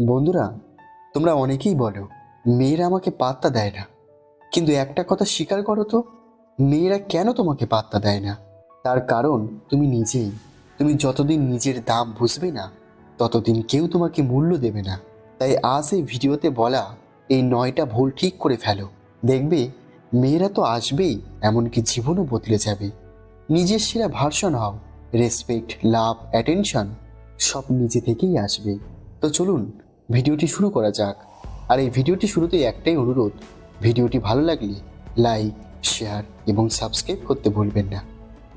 বন্ধুরা, তোমরা অনেকেই বলো, মেয়েরা আমাকে পাত্তা দেয় না। কিন্তু একটা কথা স্বীকার করো তো, মেয়েরা কেন তোমাকে পাত্তা দেয় না? তার কারণ তুমি নিজেই। তুমি যতদিন নিজের দাম বুঝবে না, ততদিন কেউ তোমাকে মূল্য দেবে না। তাই আজ এই ভিডিওতে বলা, এই নয়টা ভুল ঠিক করে ফেলো। দেখবে, মেয়েরা তো আসবেই, এমনকি জীবনও বদলে যাবে। নিজের সেরা ভার্সন হও রেসপেক্ট লাভ অ্যাটেনশন সব নিজে থেকেই আসবে। তো চলুন ভিডিওটি শুরু করা যাক। আর এই ভিডিওটি শুরুতেই একটাই অনুরোধ, ভিডিওটি ভালো লাগলে লাইক, শেয়ার এবং সাবস্ক্রাইব করতে ভুলবেন না।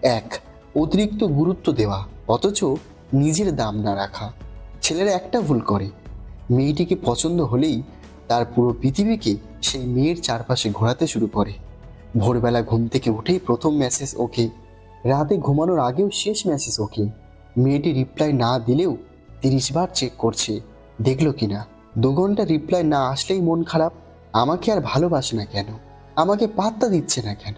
এক, অতিরিক্ত গুরুত্ব দেওয়া, অথচ নিজের দাম না রাখা। ছেলেরা একটা ভুল করে। মেয়েটিকে পছন্দ হলেই তার পুরো পৃথিবীকে সেই মেয়ের চারপাশে ঘোরাতে শুরু করে। ভোরবেলা ঘুম থেকে উঠেই প্রথম মেসেজ ওকে, রাতে ঘুমানোর আগেও শেষ মেসেজ ওকে। মেয়েটি রিপ্লাই না দিলেও তিরিশ বার চেক করছে। দেখল কিনা দু ঘণ্টা রিপ্লাই না আসলেই মন খারাপ। আমাকে আর ভালোবাসে না কেন? আমাকে পাত্তা দিচ্ছে না কেন?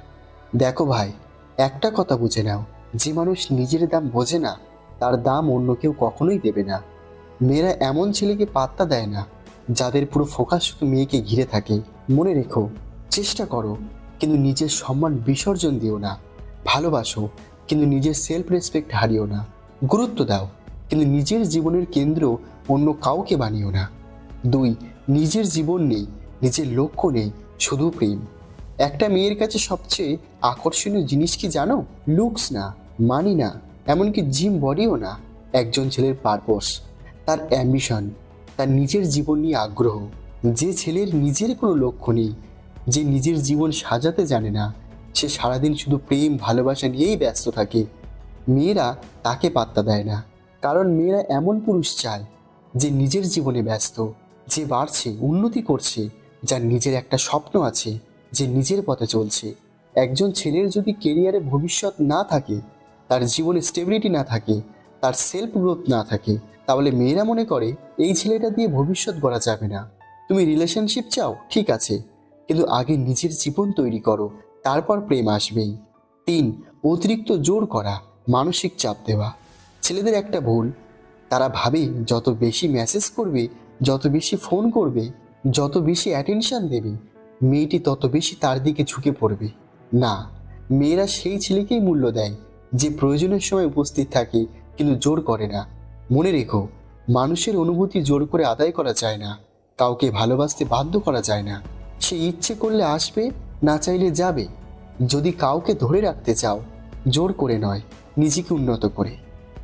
দেখো ভাই, একটা কথা বুঝে নাও। যে মানুষ নিজের দাম বোঝে না, তার দাম অন্য কেউ কখনোই দেবে না। মেয়েরা এমন ছেলেকে পাত্তা দেয় না, যাদের পুরো ফোকাস শুধু মেয়েকে ঘিরে থাকে। মনে রেখো, চেষ্টা করো, কিন্তু নিজের সম্মান বিসর্জন দিও না। ভালোবাসো, কিন্তু নিজের সেলফ রেসপেক্ট হারিও না। গুরুত্ব দাও, কিন্তু নিজের জীবনের কেন্দ্র অন্য কাউকে বানিও না। দুই, নিজের জীবন নেই, নিজের লক্ষ্য নেই, শুধু প্রেম। একটা মেয়ের কাছে সবচেয়ে আকর্ষণীয় জিনিস কি জানো? লুকস না মানি না, এমনকি জিম বডিও না। একজন ছেলের পারপস তার অ্যাম্বিশন তার নিজের জীবন নিয়ে আগ্রহ। যে ছেলের নিজের কোনো লক্ষ্য নেই, যে নিজের জীবন সাজাতে জানে না, সে সারাদিন শুধু প্রেম, ভালোবাসা নিয়েই ব্যস্ত থাকে। মেয়েরা তাকে পাত্তা দেয় না, কারণ মেয়েরা এমন পুরুষ চায় যে নিজের জীবনে ব্যস্ত, যে বাড়ছে, উন্নতি করছে, যার নিজের একটা স্বপ্ন আছে, যে নিজের পথে চলছে। একজন ছেলের যদি কেরিয়ারে ভবিষ্যৎ না থাকে, তার জীবনে স্টেবিলিটি না থাকে, তার সেলফ গ্রোথ না থাকে, তাহলে মেয়েরা মনে করে, এই ছেলেটা দিয়ে ভবিষ্যৎ গড়া যাবে না। তুমি রিলেশনশিপ চাও, ঠিক আছে, কিন্তু আগে নিজের জীবন তৈরি করো, তারপর প্রেম আসবেই। তিন, অতিরিক্ত জোর করা, মানসিক চাপ দেওয়া। ছেলেদের একটা ভুল তারা ভাবে, যত বেশি মেসেজ করবে, যত বেশি ফোন করবে, যত বেশি অ্যাটেনশন দেবে, মেয়েটি তত বেশি তার দিকে ঝুঁকে পড়বে। না, মেয়েরা সেই ছেলেকেই মূল্য দেয়, যে প্রয়োজনের সময় উপস্থিত থাকে, কিন্তু জোর করে না। মনে রেখো, মানুষের অনুভূতি জোর করে আদায় করা যায় না, কাউকে ভালোবাসতে বাধ্য করা যায় না। সে ইচ্ছে করলে আসবে, না চাইলে যাবে। যদি কাউকে ধরে রাখতে চাও, জোর করে নয়, নিজেকে উন্নত করে।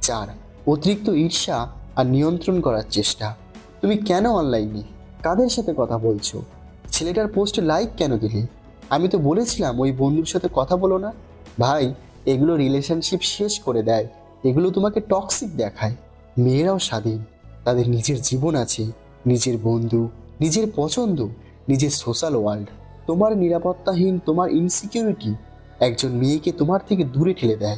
চার অতিরিক্ত ঈর্ষা আর নিয়ন্ত্রণ করার চেষ্টা। তুমি কেন অনলাইনে কাদের সাথে কথা বলছো? ছেলেটার পোস্টে লাইক কেন দিলে? আমি তো বলেছিলাম ওই বন্ধুর সাথে কথা বলো না। ভাই, এগুলো রিলেশনশিপ শেষ করে দেয়। এগুলো তোমাকে টক্সিক দেখায়। মেয়েরাও স্বাধীন। তাদের নিজের জীবন আছে, নিজের বন্ধু, নিজের পছন্দ, নিজের সোশ্যাল ওয়ার্ল্ড তোমার নিরাপত্তাহীন, তোমার ইনসিকিউরিটি একজন মেয়েকে তোমার থেকে দূরে ঠেলে দেয়।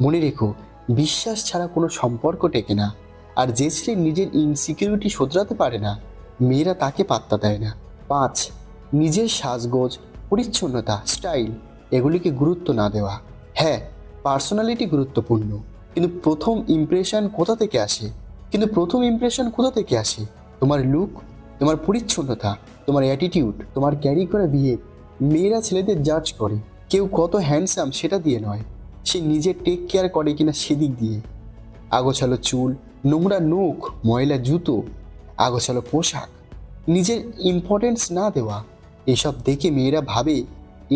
মনে রেখো বিশ্বাস ছাড়া কোনো সম্পর্ক টেকে না। আর যে ছেলে নিজের ইনসিকিউরিটি শোধরাতে পারে না, মেয়েরা তাকে পাত্তা দেয় না। পাঁচ, নিজের সাজগোজ, পরিচ্ছন্নতা স্টাইল এগুলিকে গুরুত্ব না দেওয়া। হ্যাঁ পার্সোনালিটি গুরুত্বপূর্ণ। কিন্তু প্রথম ইমপ্রেশন কোথা থেকে আসে? কিন্তু প্রথম ইমপ্রেশন কোথা থেকে আসে? তোমার লুক তোমার পরিচ্ছন্নতা, তোমার অ্যাটিটিউড তোমার ক্যারি করা বিহেভ মেয়েরা ছেলেদের জাজ করে। কেউ কত হ্যান্ডসাম সেটা দিয়ে নয়। সে নিজে টেক কেয়ার করে কিনা সেদিক দিয়ে। আগোছালো চুল, নোংরা নখ, ময়লা জুতো, আগোছালো পোশাক, নিজের ইম্পর্টেন্স না দেওয়া, এসব দেখে মেয়েরা ভাবে,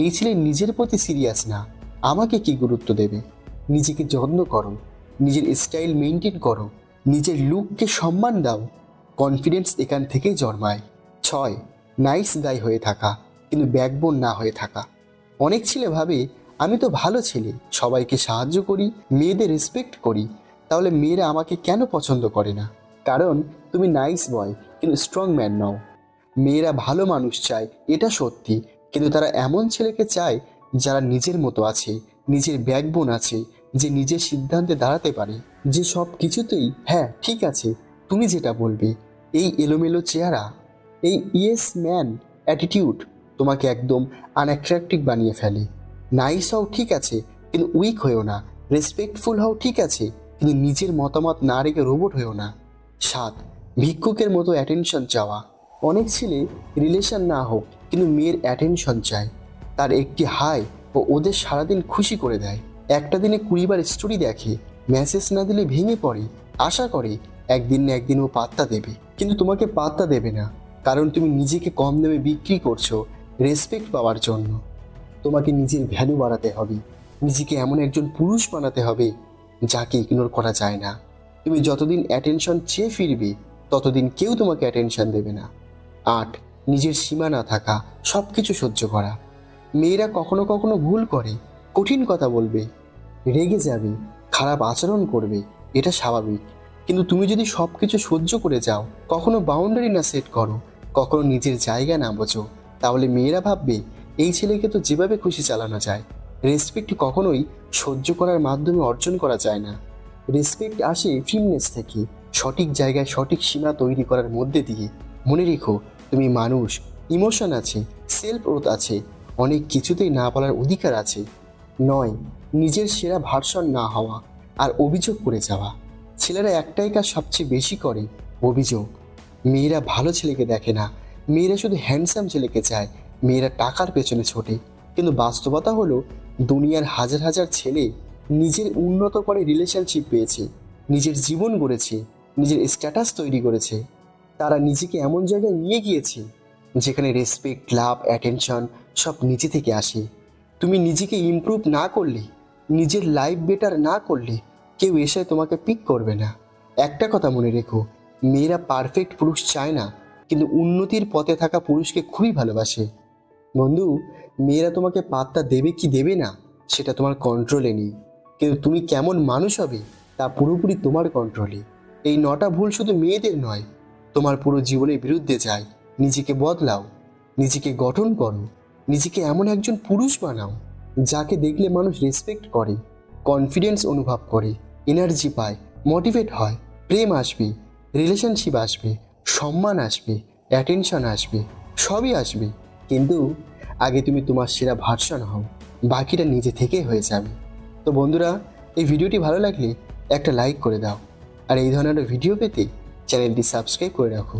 এই ছেলে নিজের প্রতি সিরিয়াস না, আমাকে কি গুরুত্ব দেবে? নিজেকে যত্ন করো, নিজের স্টাইল মেনটেন করো, নিজের লুককে সম্মান দাও কনফিডেন্স এখান থেকেই জন্মায়। ছয় নাইস গাই হয়ে থাকা, কিন্তু ব্যাকবোন না হয়ে থাকা। অনেক ছেলে ভাবে আমি তো ভালো ছেলে, সবাইকে সাহায্য করি, মেয়েদের রেসপেক্ট করি। তাহলে মেয়েরা আমাকে কেন পছন্দ করে না? কারণ তুমি নাইস বয় কিন্তু স্ট্রং ম্যান নও। মেয়েরা ভালো মানুষ চায়, এটা সত্যি। কিন্তু তারা এমন ছেলেকে চায়, যারা নিজের মতো আছে, নিজের ব্যাকবোন আছে, যে নিজের সিদ্ধান্তে দাঁড়াতে পারে। যে সব কিছুতেই হ্যাঁ ঠিক আছে, তুমি যেটা বলবে, এই এলোমেলো চেহারা, এই ইয়েস ম্যান অ্যাটিটিউড তোমাকে একদম আনঅ্যাট্রাকটিভ বানিয়ে ফেলে। নাইস হও ঠিক আছে, কিন্তু উইক হয়েও না। রেসপেক্টফুল হও ঠিক আছে, কিন্তু নিজের মতামত না রেখে রোবট হয়েও না। সাত, ভিক্ষুকের মতো অ্যাটেনশন চাওয়া। অনেক ছেলে রিলেশন না হোক, কিন্তু মেয়ের অ্যাটেনশন চায়। তার একটি হাই ও ওদের সারাদিন খুশি করে দেয়। একটা দিনে কুড়িবার স্টোরি দেখে মেসেজ না দিলে ভেঙে পড়ে। আশা করে, একদিন না একদিন ও পাত্তা দেবে। কিন্তু তোমাকে পাত্তা দেবে না, কারণ তুমি নিজেকে কম দামে বিক্রি করছ রেসপেক্ট পাওয়ার জন্য। তোমাকে নিজের ভ্যালু বাড়াতে হবে। নিজেকে এমন একজন পুরুষ বানাতে হবে, যাকে ইগনোর করা যায় না। তুমি যতদিন অ্যাটেনশন চেয়ে ফিরবে, ততদিন কেউ তোমাকে অ্যাটেনশন দেবে না। আট, নিজের সীমা না থাকা সব কিছু সহ্য করা। মেয়েরা কখনো কখনো ভুল করে, কঠিন কথা বলবে, রেগে যাবে, খারাপ আচরণ করবে, এটা স্বাভাবিক। কিন্তু তুমি যদি সব কিছু সহ্য করে যাও, কখনো বাউন্ডারি না সেট করো, কখনো নিজের জায়গা না বোঝো, তাহলে মেয়েরা ভাববে এই ছেলেকে তো যেভাবে খুশি চালানো যায় রেসপেক্ট কখনোই সহ্য করার মাধ্যমে অর্জন করা যায় না। রেসপেক্ট আসে ফিটনেস থেকে, সঠিক জায়গায় সঠিক সীমা তৈরি করার মধ্যে দিয়ে। মনে রেখো, তুমি মানুষ ইমোশন আছে সেলফ ওথ আছে, অনেক কিছুতেই না বলার অধিকার আছে। নয়, নিজের সেরা ভার্সন না হওয়া আর অভিযোগ করে যাওয়া। ছেলেরা একটাই কাজ সবচেয়ে বেশি করে, অভিযোগ। মেয়েরা ভালো ছেলেকে দেখে না, মেয়েরা শুধু হ্যান্ডসাম ছেলেকে চায় মেয়েরা টাকার পেছনে ছোটে। কিন্তু বাস্তবতা হলো, দুনিয়ার হাজার হাজার ছেলে নিজের উন্নত করে রিলেশনশিপ পেয়েছে, নিজের জীবন গড়েছে, নিজের স্ট্যাটাস তৈরি করেছে। তারা নিজেকে এমন জায়গায় নিয়ে গিয়েছে, যেখানে রেসপেক্ট লাভ অ্যাটেনশন সব নিজে থেকে আসে। তুমি নিজেকে ইমপ্রুভ না করলে, নিজের লাইফ বেটার না করলে কেউ এসে তোমাকে পিক করবে না। একটা কথা মনে রেখো, মেয়েরা পারফেক্ট পুরুষ চায় না, কিন্তু উন্নতির পথে থাকা পুরুষকে খুবই ভালোবাসে। বন্ধু, মেয়েরা তোমাকে পাত্তা দেবে কি দেবে না, সেটা তোমার কন্ট্রোলে নেই। কিন্তু তুমি কেমন মানুষ হবে, তা পুরোপুরি তোমার কন্ট্রোলে এই নটা ভুল শুধু মেয়েদের নয়, তোমার পুরো জীবনের বিরুদ্ধে যায়। নিজেকে বদলাও, নিজেকে গঠন করো, নিজেকে এমন একজন পুরুষ বানাও, যাকে দেখলে মানুষ রেসপেক্ট করে কনফিডেন্স অনুভব করে এনার্জি পায় মোটিভেট হয়, প্রেম আসবে রিলেশনশিপ আসবে, সম্মান আসবে অ্যাটেনশন আসবে, সবই আসবে। কিন্তু আগে তুমি তোমার সেরা ভার্সন হও। বাকিটা নিজে থেকেই হয়ে যাবে। তো বন্ধুরা, এই ভিডিওটি ভালো লাগলে একটা লাইক করে দাও। আর এই ধরনের ভিডিও পেতে চ্যানেলটি সাবস্ক্রাইব করে রাখো।